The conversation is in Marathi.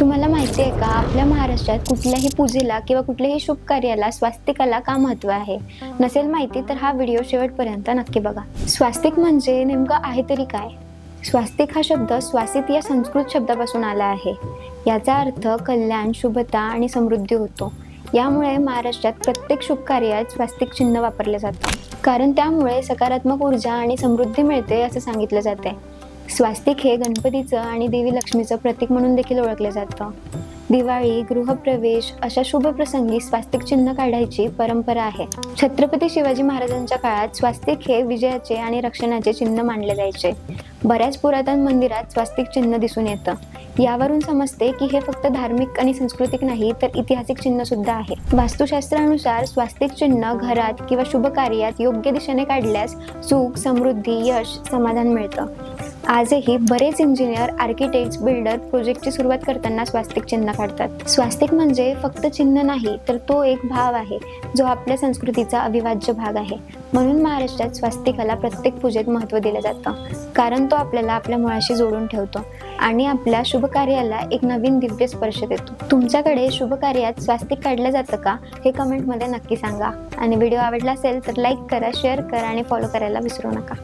तुम्हाला माहिती आहे का आपल्या महाराष्ट्रात कुठल्याही पूजेला किंवा कुठल्याही शुभ कार्याला स्वास्तिकाला का महत्त्व आहे? नसेल माहिती तर हा व्हिडिओ शेवटपर्यंत नक्की बघा. स्वास्तिक म्हणजे नेमकं आहे तरी काय? स्वास्तिक हा शब्द स्वासित या संस्कृत शब्दापासून आला आहे. याचा अर्थ कल्याण शुभता आणि समृद्धी होतो. यामुळे महाराष्ट्रात प्रत्येक शुभ कार्यात स्वास्तिक चिन्ह वापरले जातं. कारण त्यामुळे सकारात्मक ऊर्जा आणि समृद्धी मिळते असं सांगितलं जाते स्वास्तिक हे गणपतीचं आणि देवी लक्ष्मीचं प्रतीक म्हणून देखील ओळखले जातं. दिवाळी गृहप्रवेश अशा शुभ प्रसंगी स्वास्तिक चिन्ह काढायची परंपरा आहे. छत्रपती शिवाजी महाराजांच्या काळात स्वास्तिक हे विजयाचे आणि रक्षणाचे चिन्ह मानले जायचे. बऱ्याच पुरातन मंदिरात स्वास्तिक चिन्ह दिसून येतं. यावरून समजते की हे फक्त धार्मिक आणि सांस्कृतिक नाही तर ऐतिहासिक चिन्ह सुद्धा आहे. वास्तुशास्त्रानुसार स्वास्तिक चिन्ह घरात किंवा शुभ कार्यात योग्य दिशेने काढल्यास सुख समृद्धी यश समाधान मिळतं. आजही बरेच इंजिनियर आर्किटेक्ट बिल्डर प्रोजेक्टची सुरुवात करताना स्वास्तिक चिन्ह काढतात. स्वास्तिक म्हणजे फक्त चिन्ह नाही तर तो एक भाव आहे जो आपल्या संस्कृतीचा अविभाज्य भाग आहे. म्हणून महाराष्ट्रात स्वास्तिकाला प्रत्येक पूजेत महत्त्व दिलं जातं. कारण तो आपल्याला आपल्या मुळाशी जोडून ठेवतो आणि आपल्या शुभ कार्याला एक नवीन दिव्य स्पर्श देतो. तुमच्याकडे शुभ कार्यात स्वास्तिक काढलं जातं का हे कमेंटमध्ये नक्की सांगा. आणि व्हिडिओ आवडला असेल तर लाईक करा शेअर करा आणि फॉलो करायला विसरू नका.